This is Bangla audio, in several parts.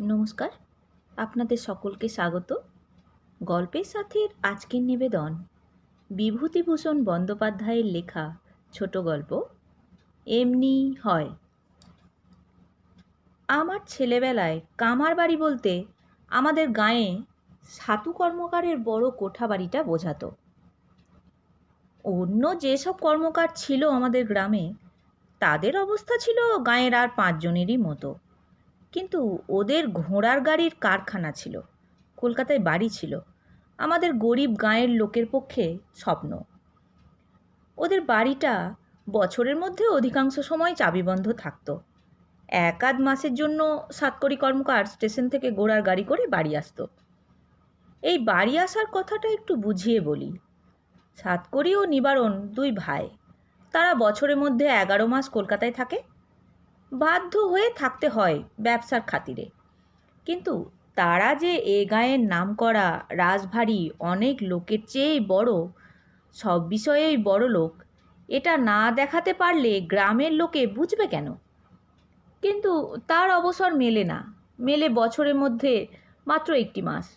নমস্কার। আপনাদের সকলকে স্বাগত। গল্পের সাথের আজকের নিবেদন, বিভূতিভূষণ বন্দ্যোপাধ্যায়ের লেখা ছোট গল্প, এমনি হয়। আমার ছেলেবেলায় কামার বাড়ি বলতে আমাদের গাঁয়ে সাতু কর্মকারের বড় কোঠা বাড়িটা বোঝাতো। অন্য যেসব কর্মকার ছিল আমাদের গ্রামে, তাদের অবস্থা ছিল গাঁয়ের আর পাঁচজনেরই মতো। কিন্তু ওদের ঘোড়ার গাড়ির কারখানা ছিল। কলকাতায় বাড়ি ছিল। আমাদের গরিব গাঁয়ের লোকের পক্ষে স্বপ্ন। ওদের বাড়িটা বছরের মধ্যে অধিকাংশ সময় চাবিবন্ধ থাকতো। এক আধ মাসের জন্য সাতকড়ি কর্মকার স্টেশন থেকে ঘোড়ার গাড়ি করে বাড়ি আসতো। এই বাড়ি আসার কথাটা একটু বুঝিয়ে বলি। সাতকড়ি ও নিবারণ দুই ভাই। তারা বছরের মধ্যে এগারো মাস কলকাতায় থাকে। বাধ্য হয়ে থাকতে হয় ব্যবসার খাতিরে। কিন্তু তারা যে এ গায়ের নাম করা রাজভারী অনেক লোকের চেয়েই বড়, সব বিষয়েই বড় লোক, এটা না দেখাতে পারলে গ্রামের লোকে বুঝবে কেন? কিন্তু তার অবসর মেলে না, মেলে বছরের মধ্যে মাত্র একটি মাস।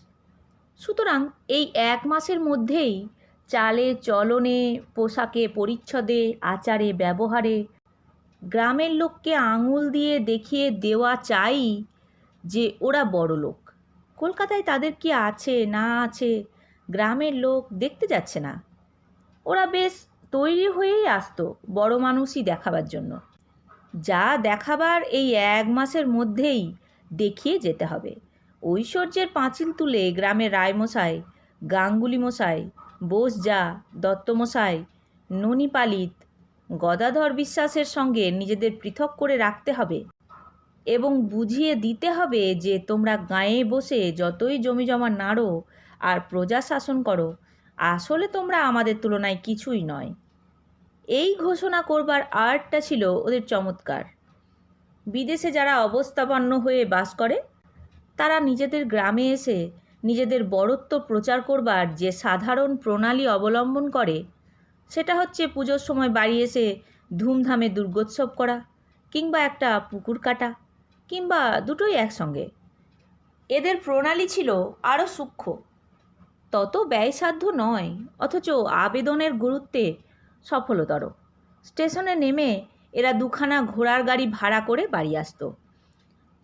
সুতরাং এই এক মাসের মধ্যেই চালে চলনে, পোশাকে পরিচ্ছদে, আচারে, ব্যবহারে গ্রামের লোককে আঙুল দিয়ে দেখিয়ে দেওয়া চাই যে ওরা বড় লোক। কলকাতায় তাদের কি আছে, না আছে, গ্রামের লোক দেখতে যাচ্ছে না। ওরা বেশ তৈরি হয়েই আসতো বড় মানুষই দেখাবার জন্য। যা দেখাবার এই এক মাসের মধ্যেই দেখিয়ে যেতে হবে। ঐশ্বর্যের পাঁচিল তুলে গ্রামের রায়মশাই গাঙ্গুলি মশাই বোস যা দত্তমশাই ননি পালিত গদাধর বিশ্বাসের সঙ্গে নিজেদের পৃথক করে রাখতে হবে এবং বুঝিয়ে দিতে হবে যে তোমরা গাঁয়ে বসে যতই জমি জমা নাড়ো আর প্রজা শাসন করো, আসলে তোমরা আমাদের তুলনায় কিছুই নয়। এই ঘোষণা করবার আর্টটা ছিল ওদের চমৎকার। বিদেশে যারা অবস্থাপন্ন হয়ে বাস করে, তারা নিজেদের গ্রামে এসে নিজেদের বড়ত্ব প্রচার করবার যে সাধারণ প্রণালী অবলম্বন করে সেটা হচ্ছে পুজোর সময় বাড়ি এসে ধুমধামে দুর্গোৎসব করা কিংবা একটা পুকুর কাটা কিংবা দুটোই একসঙ্গে। এদের প্রণালী ছিল আরও সূক্ষ্ম। তত ব্যয়সাধ্য নয়, অথচ আবেদনের গুরুত্বে সফলতর। স্টেশনে নেমে এরা দুখানা ঘোড়ার গাড়ি ভাড়া করে বাড়ি আসতো।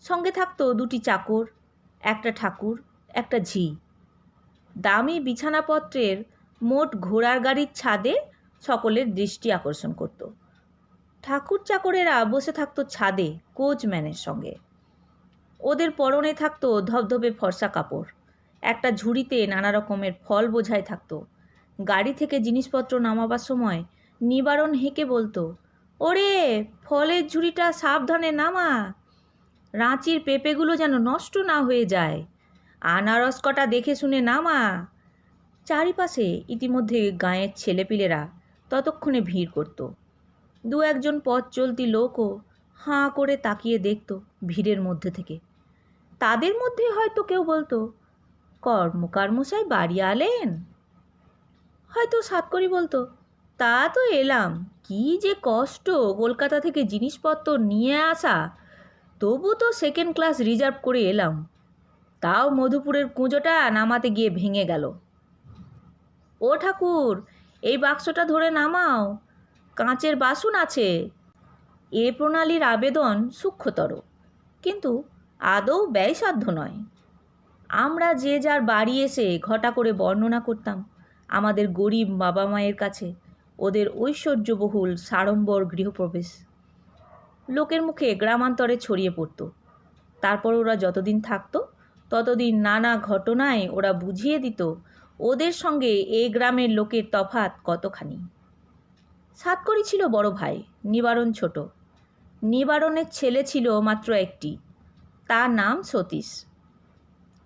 সঙ্গে থাকতো দুটি চাকর, একটা ঠাকুর, একটা ঝি। দামি বিছানাপত্রের মোট ঘোড়ার গাড়ির ছাদে সকলের দৃষ্টি আকর্ষণ করত। ঠাকুর চাকরেরা বসে থাকতো ছাদে কোচম্যানের সঙ্গে। ওদের পরনে থাকতো ধবধবে ফর্সা কাপড়। একটা ঝুড়িতে নানা রকমের ফল বোঝাই থাকতো। গাড়ি থেকে জিনিসপত্র নামাবার সময় নিবারণ হেঁকে বলতো, ওরে, ফলের ঝুড়িটা সাবধানে নামা। রাঁচির পেঁপেগুলো যেন নষ্ট না হয়ে যায়। আনারস কটা দেখে শুনে নামা। চারিপাশে ইতিমধ্যে গাঁয়ের ছেলেপিলেরা ততক্ষণে ভিড় করত। দু একজন পথ চলতি লোকও হাঁ করে তাকিয়ে দেখত ভিড়ের মধ্যে থেকে। তাদের মধ্যে হয়তো কেউ বলতো কর্মকার মশাই বাড়ি আলেন? হয়তো সাতকরি বলতো, তা তো এলাম, কি যে কষ্ট কলকাতা থেকে জিনিসপত্র নিয়ে আসা। তবু তো সেকেন্ড ক্লাস রিজার্ভ করে এলাম। তাও মধুপুরের কুঁজোটা নামাতে গিয়ে ভেঙে গেল। ও ঠাকুর এই বাক্সটা ধরে নামাও। কাঁচের বাসন আছে। এ প্রণালীর আবেদন সূক্ষ্মতর, কিন্তু আদৌ ব্যয়সাধ্য নয়। আমরা যে যার বাড়ি এসে ঘটা করে বর্ণনা করতাম আমাদের গরিব বাবা মায়ের কাছে ওদের ঐশ্বর্যবহুল সাড়ম্বর গৃহপ্রবেশ। লোকের মুখে গ্রামান্তরে ছড়িয়ে পড়তো। তারপর ওরা যতদিন থাকতো, ততদিন নানা ঘটনায় ওরা বুঝিয়ে দিত ওদের সঙ্গে এ গ্রামের লোকের তফাত কতখানি? সাতকড়ি ছিল বড় ভাই, নিবারণ ছোট। নিবারণের ছেলে ছিল মাত্র একটি। তার নাম সতীশ।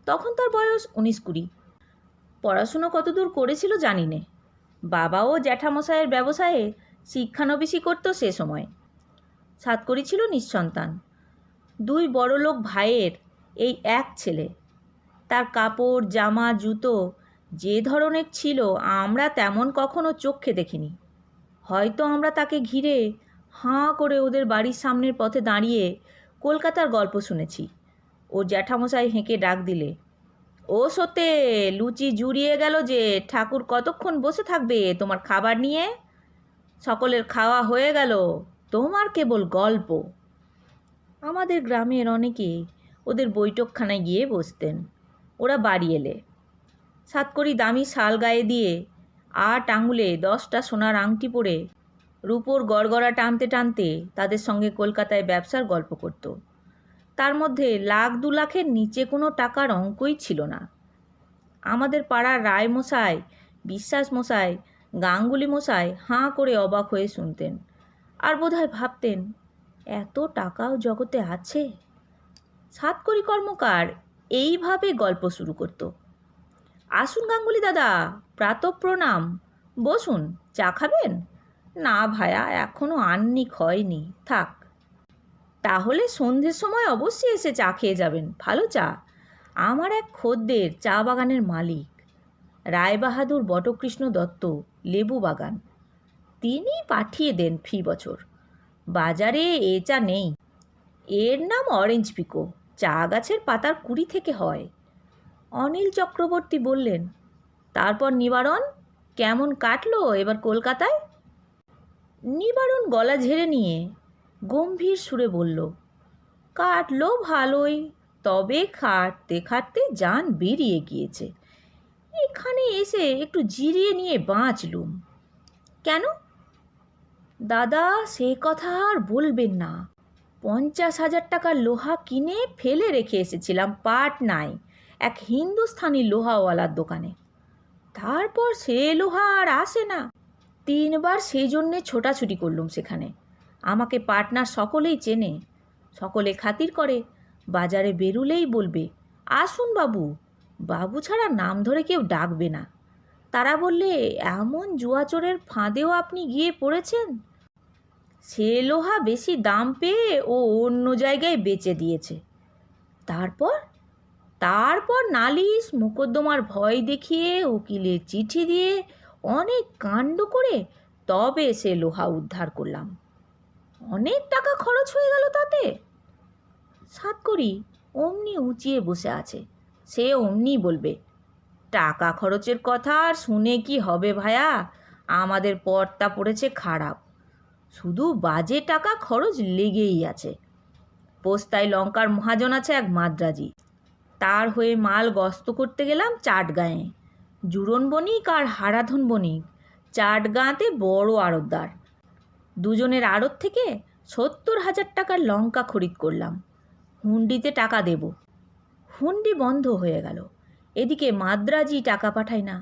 তখন তার বয়স উনিশ কুড়ি। পড়াশুনো কতদূর করেছিল জানি নে। বাবাও জ্যাঠামশাইয়ের ব্যবসায়ে শিক্ষানবিশি করত সে সময়। সাতকড়ি ছিল নিঃসন্তান। দুই বড়লোক ভাইয়ের এই এক ছেলে। তার কাপড়, জামা, জুতো যে ধরনের ছিল, আমরা তেমন কখনো চোখে দেখিনি। হয়তো আমরা তাকে ঘিরে হাঁ করে ওদের বাড়ির সামনের পথে দাঁড়িয়ে কলকাতার গল্প শুনেছি। ও জ্যাঠামশাই হেঁকে ডাক দিলে, ও সত্যে, লুচি জুড়িয়ে গেল যে, ঠাকুর কতক্ষণ বসে থাকবে তোমার খাবার নিয়ে? সকলের খাওয়া হয়ে গেল, তোমার কেবল গল্প। আমাদের গ্রামের অনেকে ওদের বৈঠকখানায় গিয়ে বসতেন। ওরা বাড়ি এলে। সাতকড়ি দামি শাল গায়ে দিয়ে আট আঙুলে দশটা সোনার আংটি পরে রূপোর গড়গড়া টানতে টানতে তাদের সঙ্গে কলকাতায় ব্যবসার গল্প করত। তার মধ্যে লাখ দু লাখের নিচে কোনো টাকার অঙ্কই ছিল না। আমাদের পাড়ার রায় মশাই বিশ্বাস মশাই গাঙ্গুলি মশাই হাঁ করে অবাক হয়ে শুনতেন আর বোধহয় ভাবতেন, এত টাকাও জগতে আছে? সাতকড়ি কর্মকার এইভাবে গল্প শুরু করত। আসুন গাঙ্গুলি দাদা প্রাত প্রণাম বসুন, চা খাবেন? না ভায়া এখনও আননি খয়নি থাক। তাহলে সন্ধ্যের সময় অবশ্যই এসে চা খেয়ে যাবেন। ভালো চা। আমার এক খদ্দের চা বাগানের মালিক। রায়বাহাদুর বটকৃষ্ণ দত্ত, লেবু বাগান। তিনি পাঠিয়ে দেন ফি বছর। বাজারে এ চা নেই। এর নাম অরেঞ্জ পিকো। চা গাছের পাতার কুড়ি থেকে হয়। অনিল চক্রবর্তী বললেন, তারপর নিবারণ? কেমন কাটলো এবার কলকাতায়? নিবারণ গলা ঝেড়ে নিয়ে গম্ভীর সুরে বলল, কাটলো ভালোই, তবে খাটতে খাটতে যান বেরিয়ে গিয়েছে। এখানে এসে একটু জিরিয়ে নিয়ে বাঁচলুম। কেন? দাদা, সে কথা আর বলবেন না। পঞ্চাশ হাজার টাকার লোহা কিনে ফেলে রেখে এসেছিলাম পাটনায়। এক হিন্দুস্থানি লোহাওয়ালার দোকানে। তারপর সে লোহা আর আসে না। তিনবার সেই জন্যে ছোটাছুটি করলুম সেখানে। আমাকে পাটনার সকলেই চেনে, সকলে খাতির করে, বাজারে বেরুলেই বলবে, আসুন বাবু বাবু ছাড়া নাম ধরে কেউ ডাকবে না। তারা বললে, এমন জুয়াচোরের ফাঁদেও আপনি গিয়ে পড়েছেন? সে লোহা বেশি দাম পেয়ে ও অন্য জায়গায় বেচে দিয়েছে। তারপর তারপর নালিশ, মোকদ্দমার ভয় দেখিয়ে উকিলের চিঠি দিয়ে অনেক কাণ্ড করে তবে সে লোহা উদ্ধার করলাম। অনেক টাকা খরচ হয়ে গেল তাতে। সাতকড়ি অমনি উঁচিয়ে বসে আছে। সে অমনি বলবে, টাকা খরচের কথা আর শুনে কি হবে ভায়া? আমাদের পর্তা পড়েছে খারাপ। শুধু বাজে টাকা খরচ লেগেই আছে। পোস্তায় লঙ্কার মহাজন আছে এক মাদ্রাজি। তার হয়ে মাল গস্ত করতে গেলাম চাটগাঁয়ে। জুরন বণিক আর হারাধন বণিক, চাটগাঁতে বড় আড়তদার। দুজনের আড়ত থেকে সত্তর হাজার টাকার লঙ্কা খরিদ করলাম। হুন্ডিতে টাকা দেব। হুন্ডি বন্ধ হয়ে গেল। এদিকে মাদ্রাজি টাকা পাঠায় না।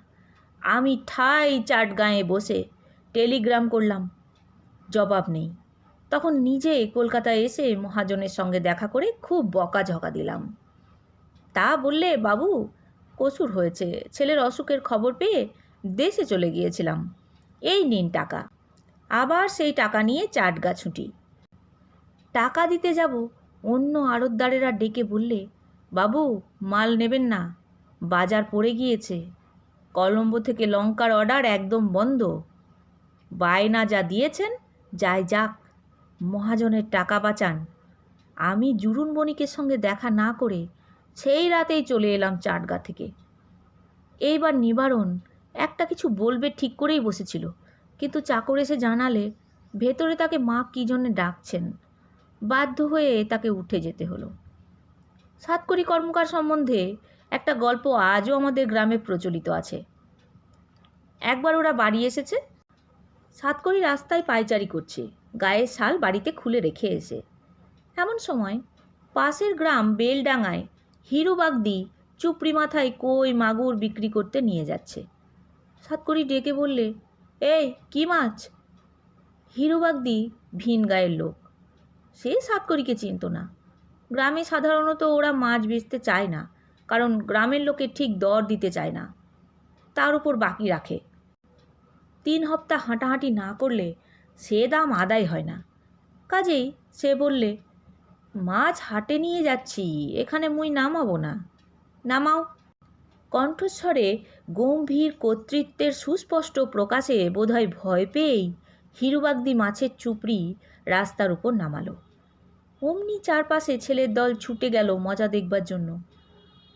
আমি ঠাই চাটগাঁয়ে বসে টেলিগ্রাম করলাম, জবাব নেই। তখন নিজে কলকাতায় এসে মহাজনের সঙ্গে দেখা করে খুব বকাঝকা দিলাম। তা বললে বাবু, কসুর হয়েছে। ছেলের অসুখের খবর পেয়ে দেশে চলে গিয়েছিলাম। এই নিন টাকা। আবার সেই টাকা নিয়ে চাটগা ছুটি। টাকা দিতে যাব, অন্য আড়তদারেরা ডেকে বললে, বাবু, মাল নেবেন না। বাজার পড়ে গিয়েছে। কলম্বো থেকে লঙ্কার অর্ডার একদম বন্ধ। বায়না যা দিয়েছেন, যাই যাক, মহাজনের টাকা বাঁচান। আমি জুরুন বণিকের সঙ্গে দেখা না করে সেই রাতেই চলে এলাম চাটগা থেকে। এইবার নিবারণ একটা কিছু বলবে ঠিক করেই বসেছিল, কিন্তু চাকর এসে জানালে ভেতরে তাকে মা কী জন্যে ডাকছেন? বাধ্য হয়ে তাকে উঠে যেতে হলো। সাতকড়ি কর্মকার সম্বন্ধে একটা গল্প আজও আমাদের গ্রামে প্রচলিত আছে। একবার ওরা বাড়ি এসেছে। সাতকড়ি রাস্তায় পায়চারি করছে গায়ের শাল বাড়িতে খুলে রেখে এসে। এমন সময় পাশের গ্রাম বেলডাঙায় হিরুবাগদি চুপড়ি মাথায় কই মাগুর বিক্রি করতে নিয়ে যাচ্ছে। সাতকড়ি ডেকে বললে, এই, কি মাছ? হিরুবাগদি ভিন গায়ের লোক। সে সাতকড়িকে চিনত না। গ্রামে সাধারণত ওরা মাছ বেচতে চায় না, কারণ গ্রামের লোকে ঠিক দর দিতে চায় না। তার উপর বাকি রাখে। তিন হপ্তা হাঁটাহাঁটি না করলে সে দাম আদায় হয় না। কাজেই সে বললে মাছ হাটে নিয়ে যাচ্ছি, এখানে মুই নামাবো না। নামাও। কণ্ঠস্বরে গম্ভীর কর্তৃত্বের সুস্পষ্ট প্রকাশে বোধহয় ভয় পেয়েই হিরুবাগদি মাছের চুপড়ি রাস্তার উপর নামালো। অমনি চারপাশে ছেলের দল ছুটে গেল মজা দেখবার জন্য।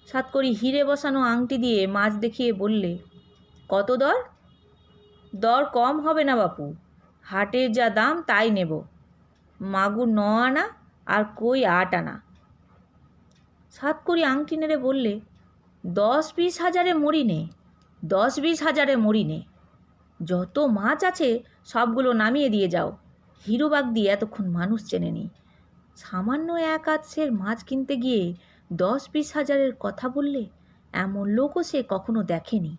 সাতকড়ি হিরে বসানো আংটি দিয়ে মাছ দেখিয়ে বললে, কত দর? দর কম হবে না বাপু, হাটের যা দাম তাই নেব। মাগুর ন আনা আর কই আট আনা। সাতকড়ি আংটি নেড়ে বললে, দশ বিশ হাজারে মরি নে, দশ বিশ হাজারে মরি নে। যত মাছ আছে সবগুলো নামিয়ে দিয়ে যাও। হিরোবাগ দিয়ে এতক্ষণ মানুষ চেনেনি সামান্য এক আধশের মাছ কিনতে গিয়ে দশ বিশ হাজারের কথা বললে, এমন লোকও সে কখনো দেখেনি।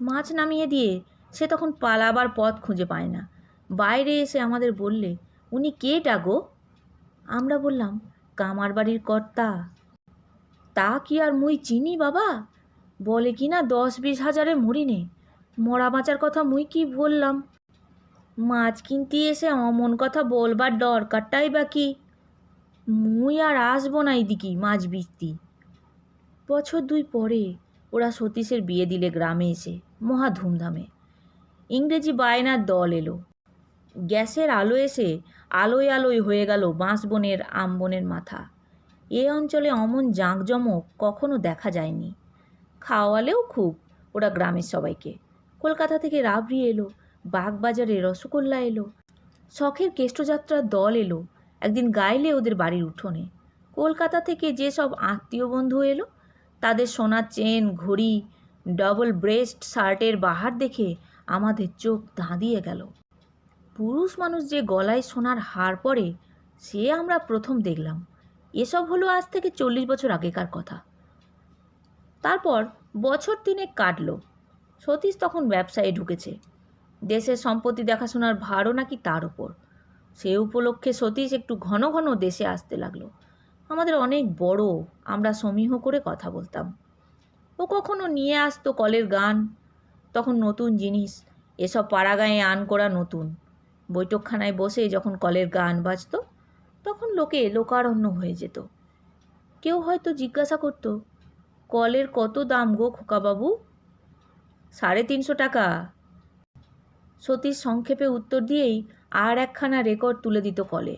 মাছ নামিয়ে দিয়ে সে তখন পালাবার পথ খুঁজে পায় না। বাইরে এসে আমাদের বললে, উনি কে ডাগো আমরা বললাম, কামার বাড়ির কর্তা। তা কি আর মুই চিনি, বাবা? বলে কি না দশ বিশ হাজারে মরিনে। মরা বাঁচার কথা মুই কি বললাম? মাছ কিনতে এসে অমন কথা বলবার দরকারটাই বা কি? মুই আর আসব না এদিকে মাছ বিচতি। বছর দুই পরে ওরা সতীশের বিয়ে দিলে গ্রামে এসে, মহা ধুমধামে। ইংরেজি বায়নার দল এলো। গ্যাসের আলো এসে আলোয় আলোয় হয়ে গেল বাঁশবনের আমবনের মাথা। এ অঞ্চলে অমন জাঁকজমক কখনো দেখা যায়নি। খাওয়ালেও খুব ওরা গ্রামের সবাইকে। কলকাতা থেকে রাবড়ি এলো, বাগবাজারে রসগোল্লা এলো, শখের কেষ্টযাত্রার দল এলো, একদিন গাইলে ওদের বাড়ির উঠোনে। কলকাতা থেকে যেসব আত্মীয় বন্ধু এলো, তাদের সোনার চেন, ঘড়ি ডবল ব্রেস্ট শার্টের বাহার দেখে আমাদের চোখ ধাঁধিয়ে গেল। পুরুষ মানুষ যে গলায় সোনার হার পরে, সে আমরা প্রথম দেখলাম। এসব হলো আজ থেকে চল্লিশ বছর আগেকার কথা। তারপর বছর তিনেক কাটলো। সতীশ তখন ব্যবসায় ঢুকেছে। দেশের সম্পত্তি দেখাশোনার ভারও নাকি তার ওপর সে উপলক্ষে সতীশ একটু ঘন ঘন দেশে আসতে লাগল। আমাদের অনেক বড়, আমরা সমীহ করে কথা বলতাম। ও কখনো নিয়ে আসতো কলের গান। তখন নতুন জিনিস, এসব পাড়াগাঁয়ে আন করা নতুন। বৈঠকখানায় বসে যখন কলের গান বাজতো, তখন লোকে লোকারণ্য হয়ে যেত। কেউ হয়তো জিজ্ঞাসা করতো, কলের কত দাম গো খোকাবাবু? সাড়ে তিনশো টাকা। সতীশ সংক্ষেপে উত্তর দিয়েই আর একখানা রেকর্ড তুলে দিত কলে।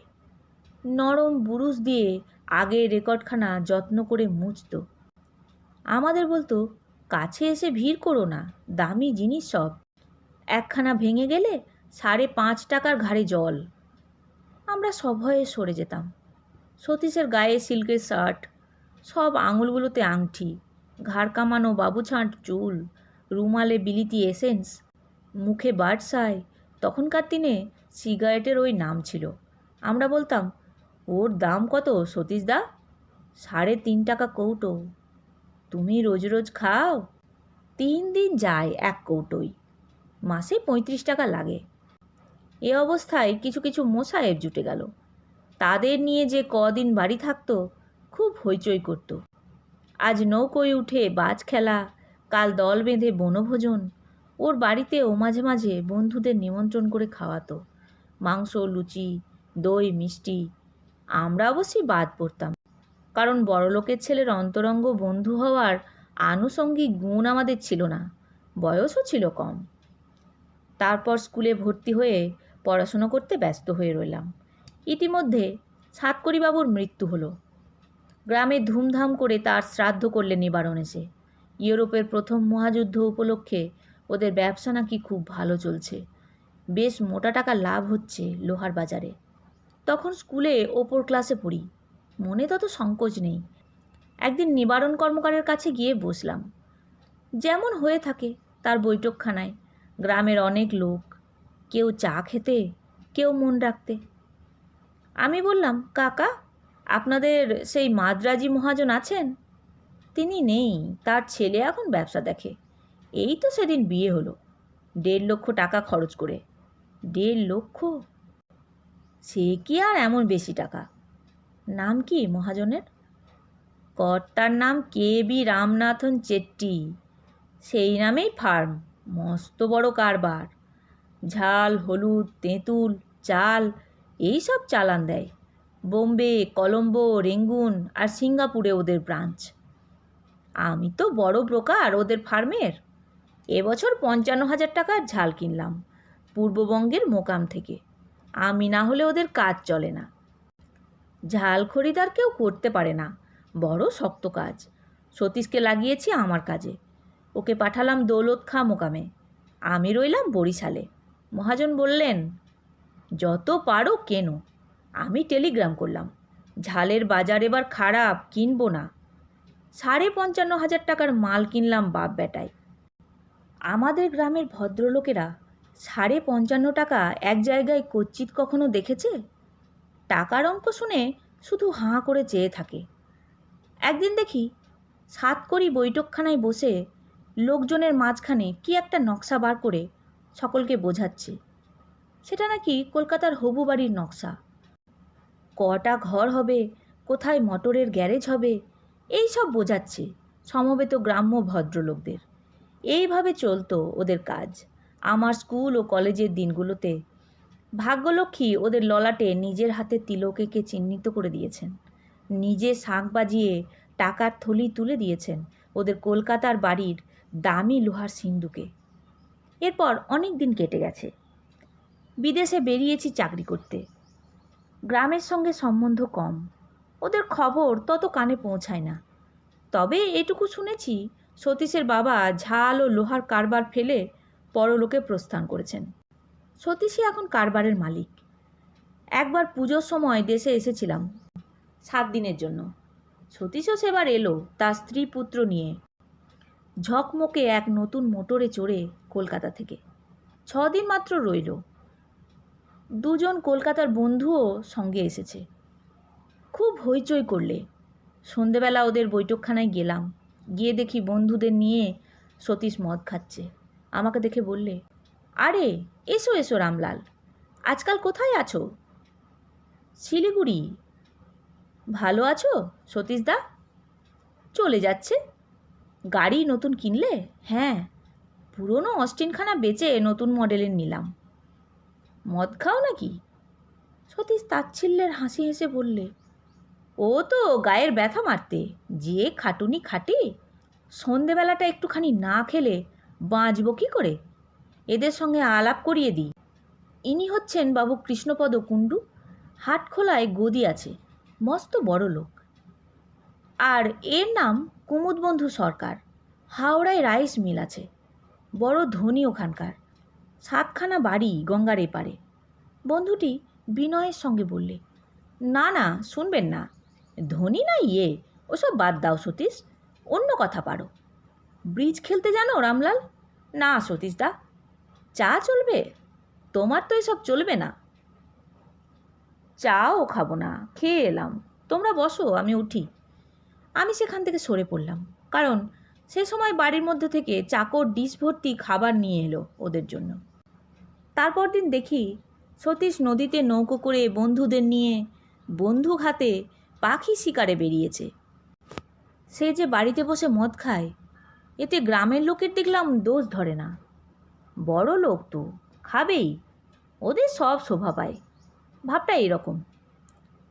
নরম বুরুশ দিয়ে আগের রেকর্ডখানা যত্ন করে মুছত। আমাদের বলতো, কাছে এসে ভিড় করো না, দামি জিনিস সব। একখানা ভেঙে গেলে সাড়ে পাঁচ টাকার ঘাড়ে জল। আমরা সভয়ে সরে যেতাম। সতীশের গায়ে সিল্কের শার্ট, সব আঙুলগুলোতে আংটি ঘাড় কামানো বাবুছাঁট চুল, রুমালে বিলিতি এসেন্স, মুখে বার্ডসাই তখনকার দিনে সিগারেটের ওই নাম ছিল। আমরা বলতাম, ওর দাম কত সতীশদা সাড়ে তিন টাকা কৌটো। তুমি রোজ রোজ খাও? তিন দিন যায় এক কৌটোই। মাসে পঁয়ত্রিশ টাকা লাগে। এ অবস্থায় কিছু কিছু মোসাহেব জুটে গেল। তাদের নিয়ে যে কদিন বাড়ি থাকতো, খুব হইচই করত। আজ নৌকোয় উঠে বাজ খেলা, কাল দল বেঁধে বনভোজন, ওর বাড়িতেও মাঝে মাঝে বন্ধুদের নিমন্ত্রণ করে খাওয়াতো। মাংস, লুচি, দই, মিষ্টি, আমরা অবশ্যই বাদ পড়তাম। কারণ বড়লোকের ছেলের অন্তরঙ্গ বন্ধু হওয়ার আনুষঙ্গিক গুণ আমাদের ছিল না, বয়সও ছিল কম। তারপর স্কুলে ভর্তি হয়ে পড়াশুনো করতে ব্যস্ত হয়ে রইলাম। ইতিমধ্যে সাতকড়িবাবুর মৃত্যু হলো। গ্রামে ধুমধাম করে তার শ্রাদ্ধ করলে নিবারণ এসে। ইউরোপের প্রথম মহাযুদ্ধ উপলক্ষে ওদের ব্যবসা নাকি খুব ভালো চলছে। বেশ মোটা টাকা লাভ হচ্ছে লোহার বাজারে। তখন স্কুলে ওপর ক্লাসে পড়ি। মনে তত সংকোচ নেই। একদিন নিবারণ কর্মকারের কাছে গিয়ে বসলাম। যেমন হয়ে থাকে তার বৈঠকখানায়। গ্রামের অনেক লোক কেউ চা খেতে, কেউ মন রাখতে। আমি বললাম, কাকা, আপনাদের সেই মাদ্রাজি মহাজন আছেন? তিনি নেই, তার ছেলে এখন ব্যবসা দেখে। এই তো সেদিন বিয়ে হলো, দেড় লক্ষ টাকা খরচ করে। দেড় লক্ষ? সে কি আর এমন বেশি টাকা? নাম কি মহাজনের? কর্তার নাম কে বি রামনাথন চেট্টি। সেই নামেই ফার্ম, মস্ত বড় কারবার। ঝাল, হলুদ, তেঁতুল, চাল এই সব চালান দেয়। বোম্বে, কলম্বো, রেঙ্গুন আর সিঙ্গাপুরে ওদের ব্রাঞ্চ। আমি তো বড় ব্রোকার ওদের ফার্মের। এবছর পঞ্চান্ন হাজার টাকার ঝাল কিনলাম, পূর্ববঙ্গের মোকাম থেকে। আমি না হলে ওদের কাজ চলে না। ঝাল খরিদার কেউ করতে পারে না, বড় শক্ত কাজ। সতীশকে লাগিয়েছি আমার কাজে। ওকে পাঠালাম দৌলত খাঁ মোকামে। আমি রইলাম বরিশালে। মহাজন বললেন, যত পারো কেনো। আমি টেলিগ্রাম করলাম। ঝালের বাজার এবার খারাপ, কিনবো না। সাড়ে পঞ্চান্ন হাজার টাকার মাল কিনলাম বাপ বেটায়। আমাদের গ্রামের ভদ্রলোকেরা সাড়ে পঞ্চান্ন টাকা এক জায়গায় কচ্চিত কখনো দেখেছে? টাকার অঙ্ক শুনে শুধু হাঁ করে চেয়ে থাকে। একদিন দেখি সাতকড়ি বৈঠকখানায় বসে লোকজনের মাঝখানে কি একটা নকশা বার করে সকলকে বোঝাচ্ছে। সেটা নাকি কলকাতার হবু বাড়ির নকশা। কটা ঘর হবে, কোথায় মোটরের গ্যারেজ হবে, এই সব বোঝাচ্ছে সমবেত গ্রাম্য ভদ্রলোকদের। এইভাবে চলতো ওদের কাজ। আমার স্কুল ও কলেজের দিনগুলোতে ভাগ্যলক্ষ্মী ওদের ললাটে নিজের হাতে তিলক এঁকে চিহ্নিত করে দিয়েছেন। নিজে শাঁখ বাজিয়ে টাকার থলি তুলে দিয়েছেন ওদের কলকাতার বাড়ির দামি লোহার সিন্ধুকে। এরপর অনেক দিন কেটে গেছে। বিদেশে বেরিয়েছি চাকরি করতে। গ্রামের সঙ্গে সম্বন্ধ কম। ওদের খবর তত কানে পৌঁছায় না। তবে এটুকু শুনেছি, সতীশের বাবা ঝাল ও লোহার কারবার ফেলে পরলোকে প্রস্থান করেছেন। সতীশই এখন কারবারের মালিক। একবার পুজোর সময় দেশে এসেছিলাম, সাত দিনের জন্য। সতীশও সেবার এলো তার স্ত্রী পুত্র নিয়ে। ঝকমকে এক নতুন মোটরে চড়ে কলকাতা থেকে। দিন মাত্র রইল। দুজন কলকাতার বন্ধুও সঙ্গে এসেছে। খুব হইচই করলে। সন্ধেবেলা ওদের বৈঠকখানায় গেলাম। গিয়ে দেখি বন্ধুদের নিয়ে সতীশ মদ খাচ্ছে। আমাকে দেখে বললে, আরে, এসো এসো রামলাল। আজকাল কোথায় আছো? শিলিগুড়ি। ভালো আছো সতীশদা চলে যাচ্ছে। গাড়ি নতুন কিনলে? হ্যাঁ। পুরনো অস্টিনখানা বেচে নতুন মডেলের নিলাম। মদ খাও নাকি? সতীশ তাচ্ছিল্যের হাসি হেসে বললে, ও তো গায়ের ব্যথা মারতে, যে খাটুনি খাটে, সন্ধেবেলাটা একটুখানি না খেলে বাঁচব কী করে? এদের সঙ্গে আলাপ করিয়ে দিই। ইনি হচ্ছেন বাবু কৃষ্ণপদ কুণ্ডু, হাটখোলায় গদি আছে, মস্ত বড় লোক। আর এর নাম কুমুদবন্ধু সরকার, হাওড়ায় রাইস মিল আছে। বড় ধনী ওখানকার। সাতখানা বাড়ি গঙ্গার এপারে। বন্ধুটি বিনয়ের সঙ্গে বললে, না না, শুনবেন না। ধনী না ইয়ে? ওসব বাদ দাও সতীশ, অন্য কথা পারো। ব্রিজ খেলতে জানো রামলাল? না সতীশদা চা চলবে? তোমার তো এসব চলবে না। চাও খাব না, খেয়ে এলাম। তোমরা বসো, আমি উঠি। আমি সেখান থেকে সরে পড়লাম। কারণ সে সময় বাড়ির মধ্যে থেকে চাকর ডিশ ভর্তি খাবার নিয়ে এলো ওদের জন্য। তারপর দিন দেখি সতীশ নদীতে নৌকো করে বন্ধুদের নিয়ে বন্দুক হাতে পাখি শিকারে বেরিয়েছে। সে যে বাড়িতে বসে মদ খায়, এতে গ্রামের লোকের দেখলাম দোষ ধরে না। বড় লোক তো, খাবেই, ওদের সব শোভা পায়। ভাবটা এরকম।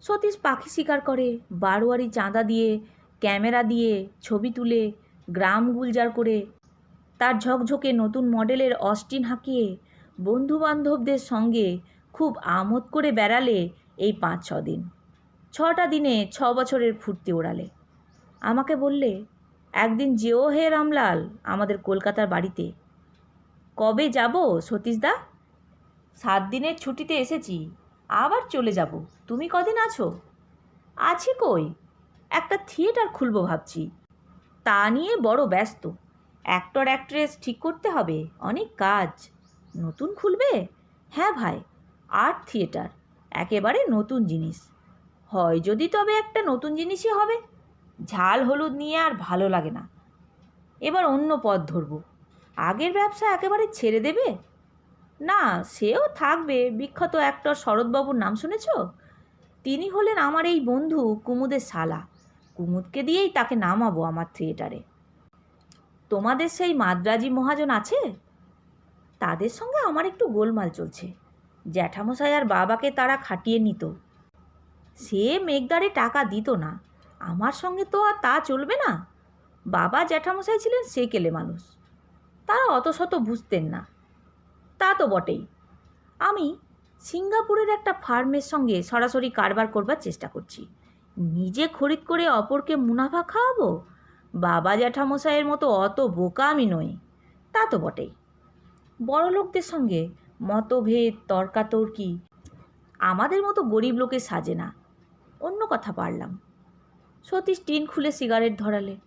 সতীশ পাখি শিকার করে, বারোয়ারি চাঁদা দিয়ে, ক্যামেরা দিয়ে ছবি তুলে গ্রাম গুলজার করে। তার ঝকঝকে নতুন মডেলের অস্টিন হাঁকিয়ে বন্ধুবান্ধবদের সঙ্গে খুব আমোদ করে বেড়ালে এই পাঁচ, ছ দিন। ছটা দিনে ছ বছরের ফুর্তি ওড়ালে। আমাকে বললে, একদিন যেও হে রামলাল আমাদের কলকাতার বাড়িতে। কবে যাব সতীশদা সাত দিনের ছুটিতে এসেছি, আবার চলে যাব। তুমি কদিন আছো? আছি কই? একটা থিয়েটার খুলবো ভাবছি। তা নিয়ে বড় ব্যস্ত। অ্যাক্টর অ্যাক্ট্রেস ঠিক করতে হবে, অনেক কাজ। নতুন খুলবে? হ্যাঁ ভাই আর্ট থিয়েটার একেবারে নতুন জিনিস। হয় যদি তবে একটা নতুন জিনিসই হবে। ঝাল হলুদ নিয়ে আর ভালো লাগে না। এবার অন্য পথ ধরবো। আগের ব্যবসা একেবারে ছেড়ে দেবে? না, সেও থাকবে। বিখ্যাত অ্যাক্টর শরৎবাবুর নাম শুনেছ? তিনি হলেন আমার এই বন্ধু কুমুদের শালা। কুমুদকে দিয়েই তাকে নামাবো আমার থিয়েটারে। তোমাদের সেই মাদ্রাজি মহাজন আছে? তাদের সঙ্গে আমার একটু গোলমাল চলছে। জ্যাঠামশাই আর বাবাকে তারা খাটিয়ে নিত। সে মেঘদারে টাকা দিত না। আমার সঙ্গে তো আর তা চলবে না। বাবা জ্যাঠামশাই ছিলেন সে কেলে মানুষ। তারা অত শত বুঝতেন না। তা তো বটেই। আমি সিঙ্গাপুরের একটা ফার্মের সঙ্গে সরাসরি কারবার করবার চেষ্টা করছি। নিজে খরিদ করে অপরকে মুনাফা খাওয়াবো? বাবা জ্যাঠামশাইয়ের মতো অত বোকা আমি নই তা তো বটেই। বড় লোকদের সঙ্গে মতভেদ, তর্কাতর্কি আমাদের মতো গরিব লোকে সাজে না। অন্য কথা পারলাম। সতীশ টিন খুলে সিগারেট ধরালে।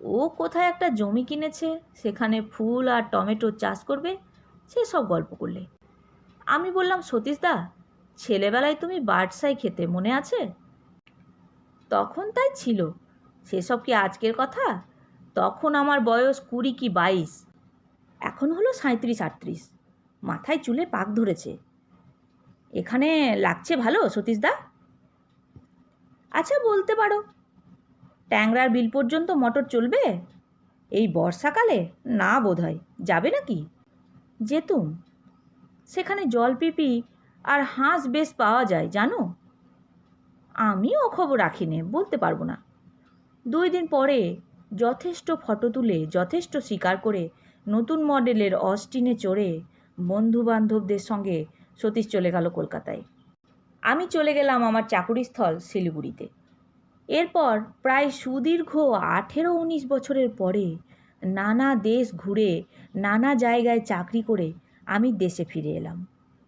ও কোথায় একটা জমি কিনেছে, সেখানে ফুল আর টমেটো চাষ করবে, সে সব গল্প করলে। আমি বললাম সতীশদা ছেলেবেলায় তুমি বার্ডসাই খেতে মনে আছে? তখন তাই ছিল। সেসব কি আজকের কথা? তখন আমার বয়স কুড়ি কি বাইশ। এখন হলো সাঁত্রিশ আটত্রিশ। মাথায় চুলে পাক ধরেছে। এখানে লাগছে ভালো সতীশদা আচ্ছা বলতে পারো। ট্যাংরার বিল পর্যন্ত মোটর চলবে? এই বর্ষাকালে? না বোধ হয় যাবে নাকি? যেতুম সেখানে জলপিপি আর হাঁস বেশ পাওয়া যায়, জানো? আমিও খবর রাখি নে বলতে পারব না। দুই দিন পরে যথেষ্ট ফটো তুলে, যথেষ্ট স্বীকার করে নতুন মডেলের অস্টিনে চড়ে বন্ধু বান্ধবদের সঙ্গে সতীশ চলে গেল কলকাতায়। আমি চলে গেলাম আমার চাকুরিস্থল শিলিগুড়িতে। এরপর প্রায় সুদীর্ঘ আঠেরো উনিশ বছরের পরে নানা দেশ ঘুরে, নানা জায়গায় চাকরি করে আমি দেশে ফিরে এলাম।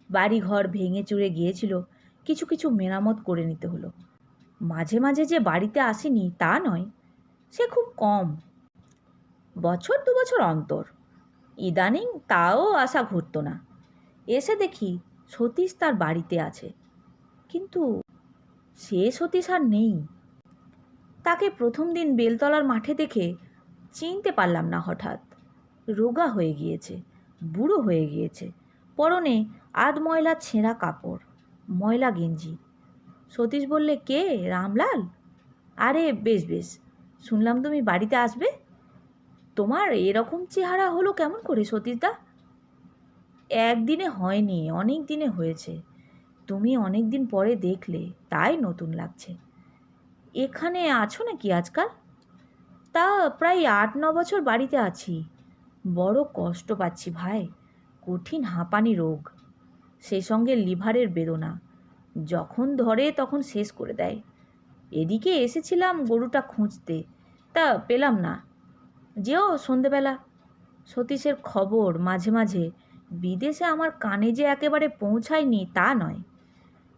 বাড়ি ঘর ভেঙে চুরে গিয়েছিল কিছু কিছু মেরামত করে নিতে হলো। মাঝে মাঝে যে বাড়িতে আসেনি তা নয়, সে খুব কম। বছর দু বছর অন্তর। ইদানিং তাও আশা ঘুরত না। এসে দেখি সতীশ তার বাড়িতে আছে। কিন্তু সে সতীশ আর নেই। তাকে প্রথম দিন বেলতলার মাঠে দেখে চিনতে পারলাম না হঠাৎ। রোগা হয়ে গিয়েছে, বুড়ো হয়ে গিয়েছে। পরনে আধ ময়লা ছেঁড়া কাপড়। ময়লা গেঞ্জি। সতীশ বললে, কে? রামলাল? আরে, বেশ বেশ। শুনলাম তুমি বাড়িতে আসবে। তোমার এরকম চেহারা হলো কেমন করে, সতীশদা? একদিনে হয়নি অনেক দিনে হয়েছে। তুমি অনেক দিন পরে দেখলে, তাই নতুন লাগছে। এখানে আছো নাকি আজকাল? তা প্রায় আট, ন বছর বাড়িতে আছি। বড় কষ্ট পাচ্ছি, ভাই। কঠিন হাঁপানি রোগ। সেই সঙ্গে লিভারের বেদনা। যখন ধরে তখন শেষ করে দেয়। এদিকে এসেছিলাম গরুটা খুঁজতে, তা পেলাম না। যেও সন্ধেবেলা। সতীশের খবর মাঝে মাঝে, বিদেশে আমার কানে যে একেবারে পৌঁছায়নি তা নয়।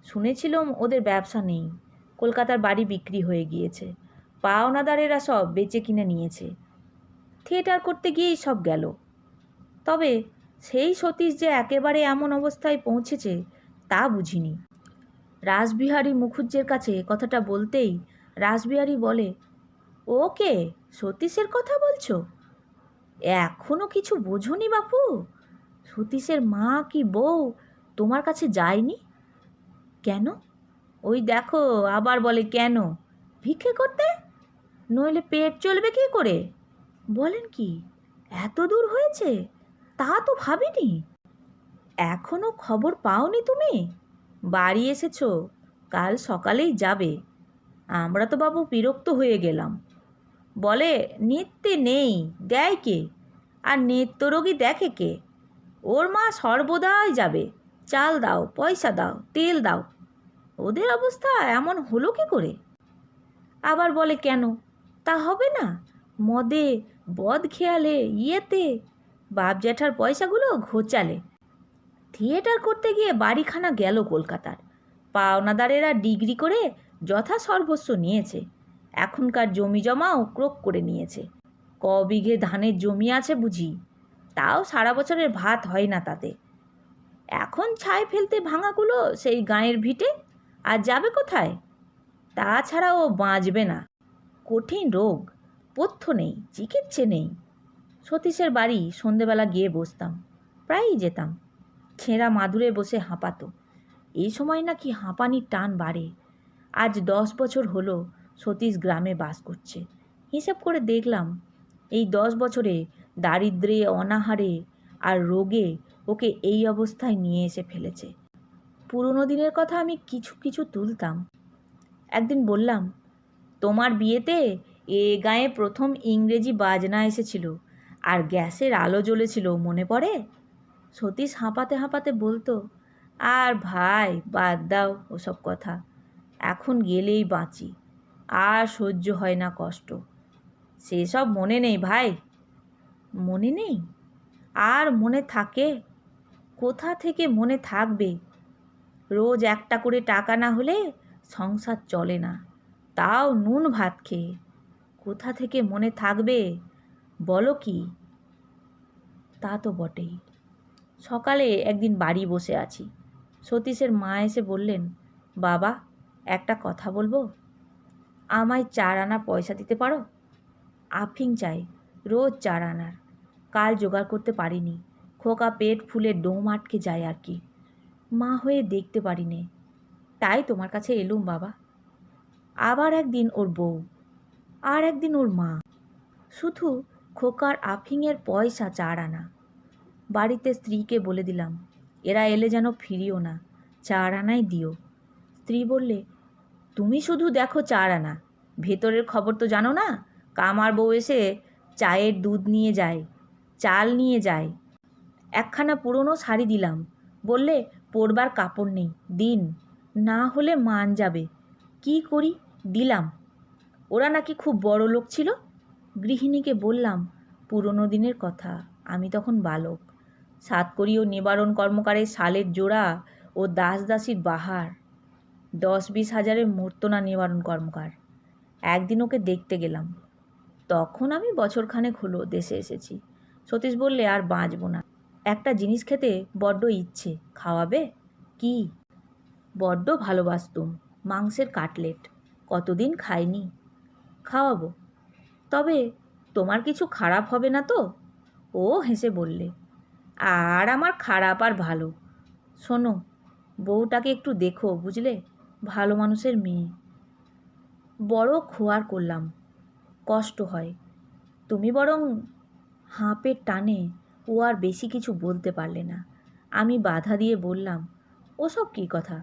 শুনেছিলাম ওদের ব্যবসা নেই, কলকাতার বাড়ি বিক্রি হয়ে গিয়েছে, পাওনাদারেরা সব বেচে কিনে নিয়েছে। থিয়েটার করতে গিয়েই সব গেল। তবে সেই সতীশ যে একেবারে এমন অবস্থায় পৌঁছেছে, তা বুঝিনি। রাসবিহারী মুখুজ্জের কাছে কথাটা বলতেই রাসবিহারী বলে ওকে সতীশের কথা বলছো? এখনও কিছু বোঝনি বাপু? সতীশের মা কি বউ তোমার কাছে যায়নি? কেন? ওই দেখো, আবার বলে, কেন? ভিক্ষে করতে? নইলে পেট চলবে কী করে? বলেন কি, এত দূর হয়েছে? তা তো ভাবিনি। এখনও খবর পাওনি তুমি? বাড়ি এসেছ, কাল সকালেই যাবে। আমরা তো বাবু বিরক্ত হয়ে গেলাম। বলে, নিত্যে নেই, দেয় কে? আর নিত্য রোগী দেখে কে? ওর মা সর্বদাই যাবে। চাল দাও, পয়সা দাও, তেল দাও। ওদের অবস্থা এমন হলো কি করে? আবার বলে, কেন? তা হবে না। মদে বদ খেয়ালে ইয়েতে বাপ জ্যাঠার পয়সাগুলো ঘোচালে। থিয়েটার করতে গিয়ে বাড়িখানা গেল কলকাতার। পাওনাদারেরা ডিগ্রি করে যথা সর্বস্ব নিয়েছে। এখনকার জমি জমাও ক্রোক করে নিয়েছে। ক বিঘে ধানের জমি আছে বুঝি? তাও সারা বছরের ভাত হয় না তাতে। এখন ছাই ফেলতে ভাঙাগুলো সেই গাঁয়ের ভিটে, আর যাবে কোথায়? তাছাড়া ও বাঁচবে না। কঠিন রোগ, পথ্য নেই, চিকিৎসে নেই। সতীশের বাড়ি সন্ধেবেলা গিয়ে বসতাম, প্রায়ই যেতাম। ছেঁড়া মাদুরে বসে হাঁপাতো। এই সময় নাকি হাঁপানির টান বাড়ে। আজ দশ বছর হলো সতীশ গ্রামে বাস করছে। হিসেব করে দেখলাম, এই দশ বছরে দারিদ্রে, অনাহারে আর রোগে ওকে এই অবস্থায় নিয়ে এসে ফেলেছে। পুরনো দিনের কথা আমি কিছু কিছু তুলতাম। একদিন বললাম, তোমার বিয়েতে এ গায়ে প্রথম ইংরেজি বাজনা এসেছিল। আর গ্যাসের আলো জ্বলেছিল, মনে পড়ে? সতীশ হাঁপাতে হাঁপাতে বলতো, আর ভাই, বাদ দাও ওসব কথা, এখন গেলেই বাঁচি, আর সহ্য হয় না কষ্ট। সেসব মনে নেই ভাই? মনে নেই? আর মনে থাকে? কোথা থেকে মনে থাকবে? রোজ একটা করে টাকা না হলে সংসার চলে না, তাও নুন ভাত খেয়ে। কোথা থেকে মনে থাকবে? বলো কি? তা তো বটেই। সকালে একদিন বাড়ি বসে আছি। সতীশের মা এসে বললেন, বাবা, একটা কথা বলব? আমায় চার আনা পয়সা দিতে পারো? আফিং চাই, রোজ চার আনার। কাল জোগাড় করতে পারিনি। খোকা পেট ফুলে ডোম আটকে যায় আর কি। মা হয়ে দেখতে পারি নে তাই তোমার কাছে এলুম, বাবা। আবার একদিন ওর বউ, আর একদিন ওর মা। শুধু খোকার আফিংয়ের পয়সা চার আনা। বাড়িতে স্ত্রীকে বলে দিলাম, এরা এলে যেন ফিরিও না, চার আনাই দিও। স্ত্রী বললে, তুমি শুধু দেখো চার আনা, ভেতরের খবর তো জানো না, কামার বউ এসে চায়ের দুধ নিয়ে যায়, চাল নিয়ে যায়। একখানা পুরনো শাড়ি দিলাম, বললে, পরবার কাপড় নেই, দিন, না হলে মান যাবে, কি করি, দিলাম। ওরা নাকি খুব বড় লোক ছিল গৃহিণীকে বললাম, পুরনো দিনের কথা, আমি তখন বালক। সাতকড়ি ও নিবারণ কর্মকারের শালের জোড়া ও দাস দাসীর বাহার। দশ বিশ হাজারের মরতো না নিবারণ কর্মকার। একদিন ওকে দেখতে গেলাম। তখন আমি বছরখানেক হলো দেশে এসেছি। সতীশ বললে, আর বাঁচবো না। একটা জিনিস খেতে বড্ড ইচ্ছে, খাওয়াবে? কি? বড্ড ভালোবাসতুম, মাংসের কাটলেট। কতদিন খাইনি? খাওয়াবো। তবে তোমার কিছু খারাপ হবে না তো? ও হেসে বললে, আর আমার খারাপ আর ভালো। শোনো, বউটাকে একটু দেখো, বুঝলে? ভালো মানুষের মেয়ে। বড় খোয়ার করলাম। কষ্ট হয়। তুমি বরং হাঁপের টানে ও আর বেশি কিছু বলতে পারলে না। আমি বাধা দিয়ে বললাম, ওসব কী কথা?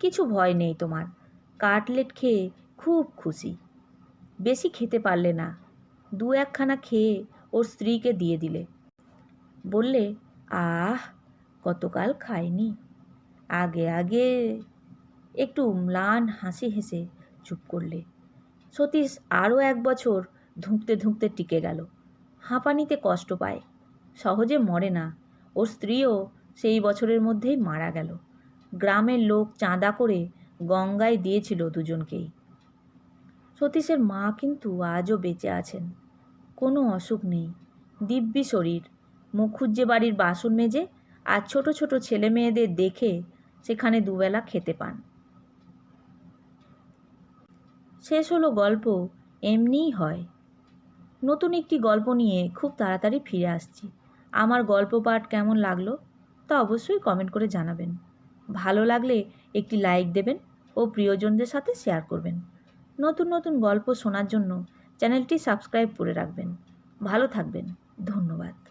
কিছু ভয় নেই তোমার। কাটলেট খেয়ে খুব খুশি। বেশি খেতে পারলে না। দু একখানা খেয়ে ওর স্ত্রীকে দিয়ে দিলে। বললে, আহ, কতকাল খায়নি আগে আগে একটু ম্লান হাসি হেসে চুপ করলে। সতীশ আরও এক বছর ধুঁকতে ধুঁকতে টিকে গেল। হাঁপানিতে কষ্ট পায়। সহজে মরে না। ওর স্ত্রীও সেই বছরের মধ্যেই মারা গেল। গ্রামের লোক চাঁদা করে গঙ্গায় দিয়েছিল দুজনকেই। সতীশের মা কিন্তু আজও বেঁচে আছেন। কোনো অসুখ নেই। দিব্যি শরীর মুখুজ্জে বাড়ির বাসন মেজে আর ছোট ছোট ছেলে মেয়েদের দেখে সেখানে দুবেলা খেতে পান। শেষ হলো গল্প, এমনিই হয়। নতুন একটি গল্প নিয়ে খুব তাড়াতাড়ি ফিরে আসছি। আমার গল্প পাঠ কেমন লাগল তা অবশ্যই কমেন্ট করে জানাবেন। ভালো লাগলে একটি লাইক দেবেন ও প্রিয়জনদের সাথে শেয়ার করবেন। নতুন নতুন গল্প শোনার জন্য চ্যানেলটি সাবস্ক্রাইব করে রাখবেন। ভালো থাকবেন। ধন্যবাদ।